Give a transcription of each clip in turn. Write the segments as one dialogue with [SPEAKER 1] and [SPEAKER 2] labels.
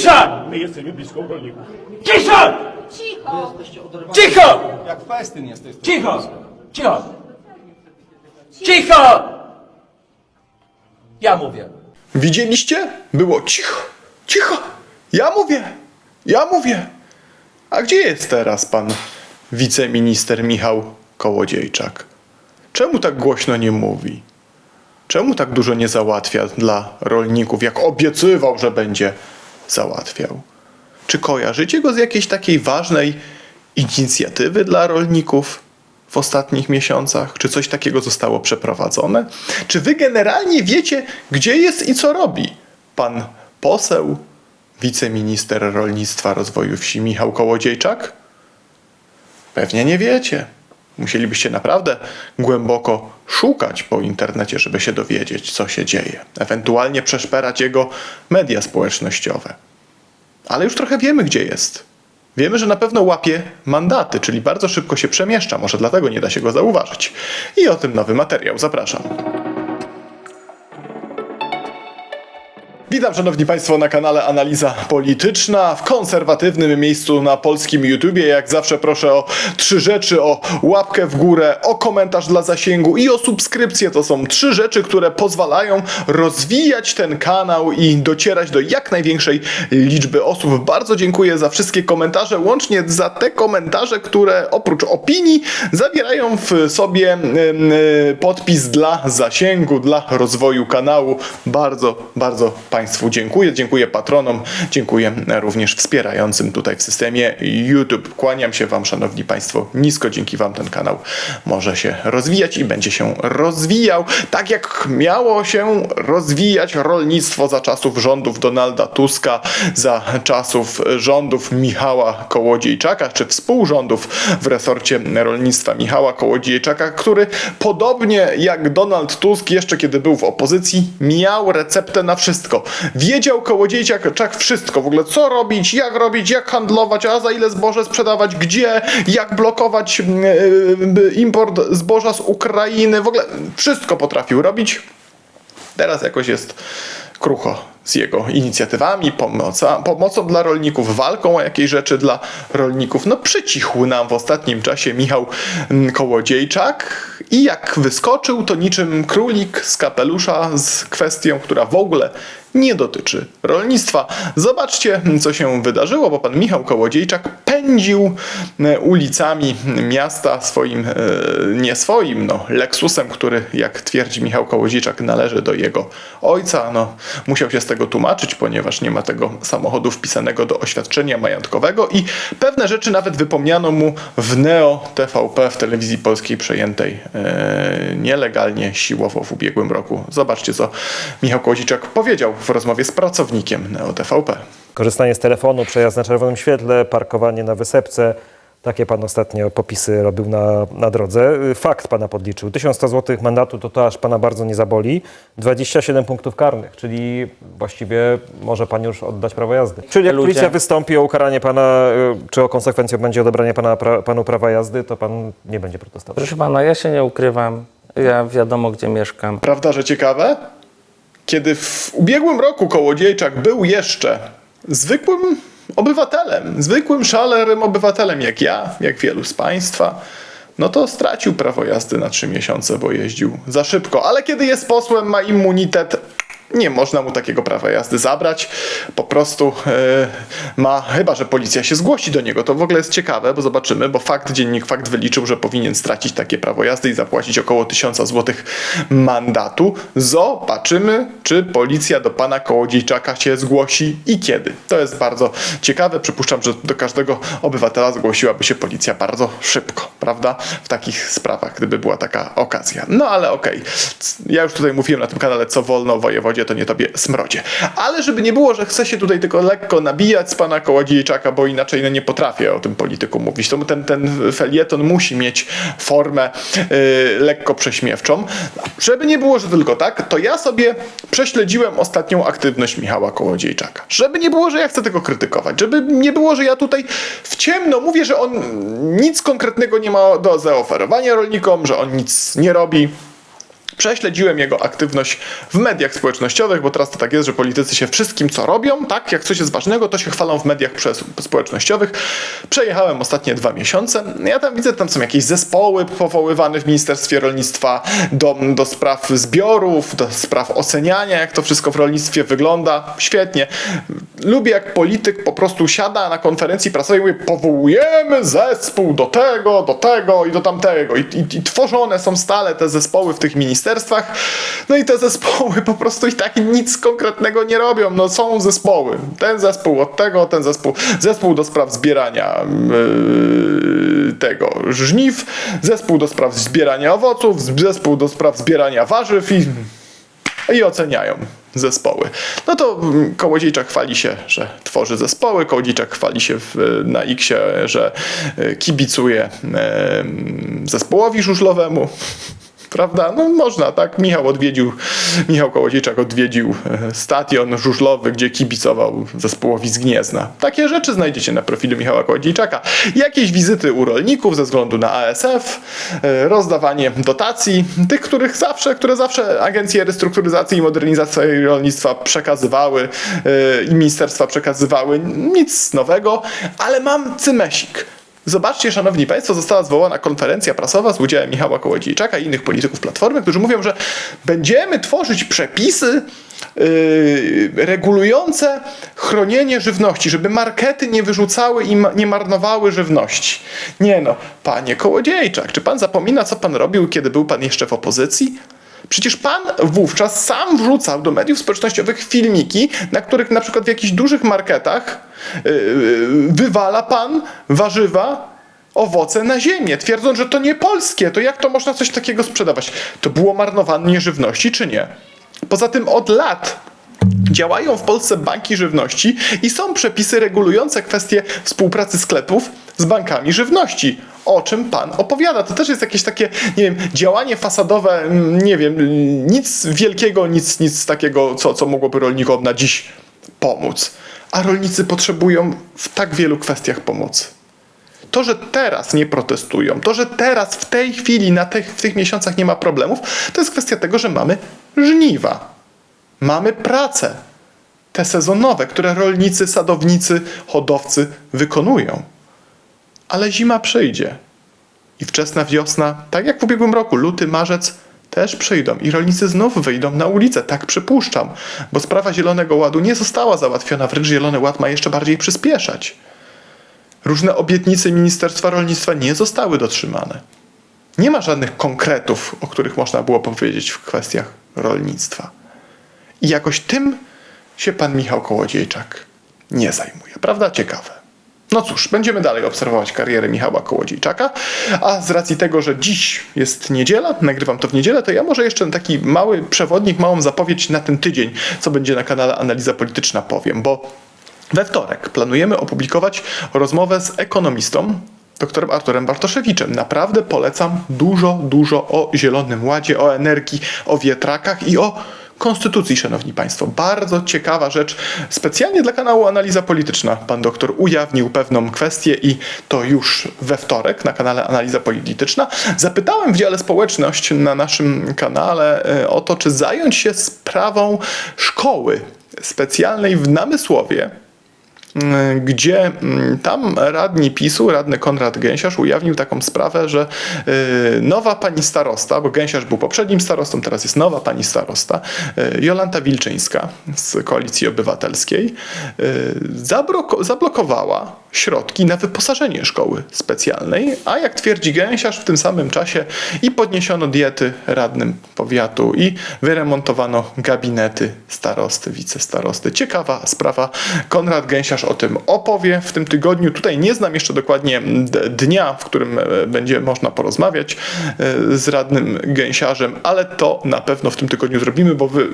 [SPEAKER 1] Cicho!
[SPEAKER 2] To my,
[SPEAKER 1] Cisza!
[SPEAKER 2] my jesteśmy blisko rolników.
[SPEAKER 1] Cicho!
[SPEAKER 3] Cicho!
[SPEAKER 1] Cicho!
[SPEAKER 4] Jak festyn jesteś.
[SPEAKER 1] Cicho! Cicho! Cicho! Ja mówię.
[SPEAKER 5] Widzieliście? Było cicho, cicho. Ja mówię, ja mówię. A gdzie jest teraz pan wiceminister Michał Kołodziejczak? Czemu tak głośno nie mówi? Czemu tak dużo nie załatwia dla rolników, jak obiecywał, że będzie załatwiał? Czy kojarzycie go z jakiejś takiej ważnej inicjatywy dla rolników w ostatnich miesiącach? Czy coś takiego zostało przeprowadzone? Czy wy generalnie wiecie, gdzie jest i co robi pan poseł, wiceminister rolnictwa rozwoju wsi Michał Kołodziejczak? Pewnie nie wiecie. Musielibyście naprawdę głęboko szukać po internecie, żeby się dowiedzieć, co się dzieje. Ewentualnie przeszperać jego media społecznościowe. Ale już trochę wiemy, gdzie jest. Wiemy, że na pewno łapie mandaty, czyli bardzo szybko się przemieszcza, może dlatego nie da się go zauważyć. I o tym nowy materiał. Zapraszam. Witam szanowni państwo na kanale Analiza Polityczna w konserwatywnym miejscu na polskim YouTubie. Jak zawsze proszę o trzy rzeczy: o łapkę w górę, o komentarz dla zasięgu i o subskrypcję. To są trzy rzeczy, które pozwalają rozwijać ten kanał i docierać do jak największej liczby osób. Bardzo dziękuję za wszystkie komentarze, łącznie za te komentarze, które oprócz opinii zawierają w sobie podpis dla zasięgu, dla rozwoju kanału. Bardzo, bardzo Państwu dziękuję. Dziękuję patronom, dziękuję również wspierającym tutaj w systemie YouTube. Kłaniam się Wam, Szanowni Państwo, nisko. Dzięki Wam ten kanał może się rozwijać i będzie się rozwijał, tak jak miało się rozwijać rolnictwo za czasów rządów Donalda Tuska, za czasów rządów Michała Kołodziejczaka, czy współrządów w resorcie rolnictwa Michała Kołodziejczaka, który podobnie jak Donald Tusk, jeszcze kiedy był w opozycji, miał receptę na wszystko. Wiedział Kołodziejczak czak wszystko, w ogóle co robić, jak robić, jak handlować, a za ile zboże sprzedawać, gdzie, jak blokować yy, import zboża z Ukrainy, w ogóle wszystko potrafił robić. Teraz jakoś jest krucho z jego inicjatywami, pomocą dla rolników, walką o jakieś rzeczy dla rolników. No przycichł nam w ostatnim czasie Michał mm, Kołodziejczak i jak wyskoczył, to niczym królik z kapelusza z kwestią, która w ogóle nie dotyczy rolnictwa. Zobaczcie, co się wydarzyło, bo pan Michał Kołodziejczak pędził e, ulicami miasta swoim, e, nie swoim, no, Lexusem, który, jak twierdzi Michał Kołodziejczak, należy do jego ojca. No, musiał się z tego tłumaczyć, ponieważ nie ma tego samochodu wpisanego do oświadczenia majątkowego i pewne rzeczy nawet wypomniano mu w Neo TVP w telewizji polskiej przejętej e, nielegalnie, siłowo w ubiegłym roku. Zobaczcie, co Michał Kołodziejczak powiedział w rozmowie z pracownikiem Neo TVP.
[SPEAKER 6] Korzystanie z telefonu, przejazd na czerwonym świetle, parkowanie na wysepce. Takie pan ostatnio popisy robił na, na drodze. Fakt pana podliczył. 1100 zł mandatu to to aż pana bardzo nie zaboli. 27 punktów karnych, czyli właściwie może pan już oddać prawo jazdy. Czyli jak
[SPEAKER 3] Ludzie-
[SPEAKER 6] policja wystąpi o ukaranie pana, y, czy o konsekwencją będzie odebranie pana, pra, panu prawa jazdy, to pan nie będzie protestował.
[SPEAKER 3] Proszę pana, ja się nie ukrywam. Ja wiadomo, gdzie mieszkam.
[SPEAKER 5] Prawda, że ciekawe? Kiedy w ubiegłym roku Kołodziejczak był jeszcze zwykłym obywatelem, zwykłym szalerym obywatelem jak ja, jak wielu z Państwa, no to stracił prawo jazdy na trzy miesiące, bo jeździł za szybko. Ale kiedy jest posłem, ma immunitet, nie można mu takiego prawa jazdy zabrać. Po prostu e, ma, chyba że policja się zgłosi do niego. To w ogóle jest ciekawe, bo zobaczymy, bo fakt, dziennik fakt wyliczył, że powinien stracić takie prawo jazdy i zapłacić około 1000 zł mandatu. Zobaczymy, czy policja do pana Kołodziejczaka się zgłosi i kiedy. To jest bardzo ciekawe. Przypuszczam, że do każdego obywatela zgłosiłaby się policja bardzo szybko, prawda? W takich sprawach, gdyby była taka okazja. No ale okej. Ja już tutaj mówiłem na tym kanale, co wolno o wojewodzie, to nie tobie smrodzie. Ale żeby nie było, że chcę się tutaj tylko lekko nabijać z pana Kołodziejczaka, bo inaczej no nie potrafię o tym polityku mówić. To ten, ten felieton musi mieć formę yy, lekko prześmiewczą. Żeby nie było, że tylko tak, to ja sobie prześledziłem ostatnią aktywność Michała Kołodziejczaka. Żeby nie było, że ja chcę tego krytykować. Żeby nie było, że ja tutaj w ciemno mówię, że on nic konkretnego nie ma do zaoferowania rolnikom, że on nic nie robi. Prześledziłem jego aktywność w mediach społecznościowych, bo teraz to tak jest, że politycy się wszystkim, co robią, tak, jak coś jest ważnego, to się chwalą w mediach społecznościowych. Przejechałem ostatnie dwa miesiące. Ja tam widzę, tam są jakieś zespoły powoływane w Ministerstwie Rolnictwa do, do spraw zbiorów, do spraw oceniania, jak to wszystko w rolnictwie wygląda. Świetnie. Lubię, jak polityk po prostu siada na konferencji prasowej i mówi, powołujemy zespół do tego, do tego i do tamtego. I, i, I tworzone są stale te zespoły w tych ministerstwach. No i te zespoły po prostu i tak nic konkretnego nie robią. No są zespoły. Ten zespół od tego, ten zespół. Zespół do spraw zbierania yy, tego żniw, zespół do spraw zbierania owoców, zespół do spraw zbierania warzyw i i oceniają zespoły. No to mm, Kołodziejczak chwali się, że tworzy zespoły, Kołodziejczak chwali się w, na X, że e, kibicuje zespołowi żużlowemu. Prawda? No można, tak? Michał odwiedził, Michał Kołodziejczak odwiedził e, stadion żużlowy, gdzie kibicował zespołowi z Gniezna. Takie rzeczy znajdziecie na profilu Michała Kołodziejczaka. Jakieś wizyty u rolników ze względu na ASF, e, rozdawanie dotacji, tych, których zawsze, które zawsze agencje restrukturyzacji i modernizacji rolnictwa przekazywały e, i ministerstwa przekazywały. Nic nowego, ale mam cymesik. Zobaczcie, szanowni państwo, została zwołana konferencja prasowa z udziałem Michała Kołodziejczaka i innych polityków Platformy, którzy mówią, że będziemy tworzyć przepisy yy, regulujące chronienie żywności, żeby markety nie wyrzucały i ma, nie marnowały żywności. Nie no, panie Kołodziejczak, czy pan zapomina, co pan robił, kiedy był pan jeszcze w opozycji? Przecież pan wówczas sam wrzucał do mediów społecznościowych filmiki, na których na przykład w jakichś dużych marketach yy, wywala pan warzywa, owoce na ziemię, twierdząc, że to nie polskie. To jak to można coś takiego sprzedawać? To było marnowanie żywności, czy nie? Poza tym od lat Działają w Polsce banki żywności i są przepisy regulujące kwestie współpracy sklepów z bankami żywności. O czym pan opowiada? To też jest jakieś takie, nie wiem, działanie fasadowe, mm, nie wiem, nic wielkiego, nic, nic takiego, co, co mogłoby rolnikom na dziś pomóc. A rolnicy potrzebują w tak wielu kwestiach pomocy. To, że teraz nie protestują, to, że teraz w tej chwili, na tych, w tych miesiącach nie ma problemów, to jest kwestia tego, że mamy żniwa. Mamy prace, te sezonowe, które rolnicy, sadownicy, hodowcy wykonują. Ale zima przyjdzie. I wczesna wiosna, tak jak w ubiegłym roku, luty, marzec, też przyjdą i rolnicy znów wyjdą na ulicę, tak przypuszczam, bo sprawa Zielonego Ładu nie została załatwiona, wręcz Zielony Ład ma jeszcze bardziej przyspieszać. Różne obietnice Ministerstwa Rolnictwa nie zostały dotrzymane. Nie ma żadnych konkretów, o których można było powiedzieć w kwestiach rolnictwa. I jakoś tym się pan Michał Kołodziejczak nie zajmuje. Prawda? Ciekawe. No cóż, będziemy dalej obserwować karierę Michała Kołodziejczaka, a z racji tego, że dziś jest niedziela, nagrywam to w niedzielę, to ja może jeszcze taki mały przewodnik, małą zapowiedź na ten tydzień, co będzie na kanale Analiza Polityczna powiem, bo we wtorek planujemy opublikować rozmowę z ekonomistą, doktorem Arturem Bartoszewiczem. Naprawdę polecam dużo, dużo o Zielonym Ładzie, o energii, o wietrakach i o konstytucji, szanowni państwo. Bardzo ciekawa rzecz. Specjalnie dla kanału Analiza Polityczna pan doktor ujawnił pewną kwestię i to już we wtorek na kanale Analiza Polityczna. Zapytałem w dziale społeczność na naszym kanale e, o to, czy zająć się sprawą szkoły specjalnej w Namysłowie, gdzie mm, tam radni PiSu, radny Konrad Gęsiarz ujawnił taką sprawę, że y, nowa pani starosta, bo Gęsiarz był poprzednim starostą, teraz jest nowa pani starosta, y, Jolanta Wilczyńska z Koalicji Obywatelskiej, y, zablokowała środki na wyposażenie szkoły specjalnej, a jak twierdzi Gęsiarz, w tym samym czasie i podniesiono diety radnym powiatu i wyremontowano gabinety starosty, wicestarosty. Ciekawa sprawa. Konrad Gęsiarz o tym opowie w tym tygodniu. Tutaj nie znam jeszcze dokładnie dnia, w którym e, będzie można porozmawiać e, z radnym Gęsiarzem, ale to na pewno w tym tygodniu zrobimy, bo wy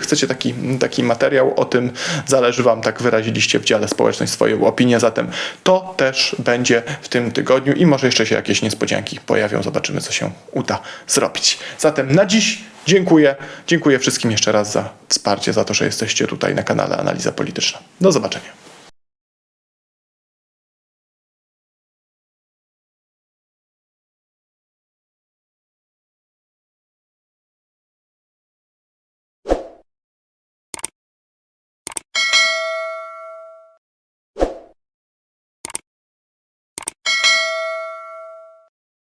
[SPEAKER 5] chcecie taki, taki materiał o tym, zależy wam, tak wyraziliście w dziale społeczność swoją opinię, zatem to też będzie w tym tygodniu i może jeszcze się jakieś niespodzianki pojawią, zobaczymy co się uda zrobić. Zatem na dziś dziękuję, dziękuję wszystkim jeszcze raz za wsparcie, za to, że jesteście tutaj na kanale Analiza Polityczna. Do zobaczenia.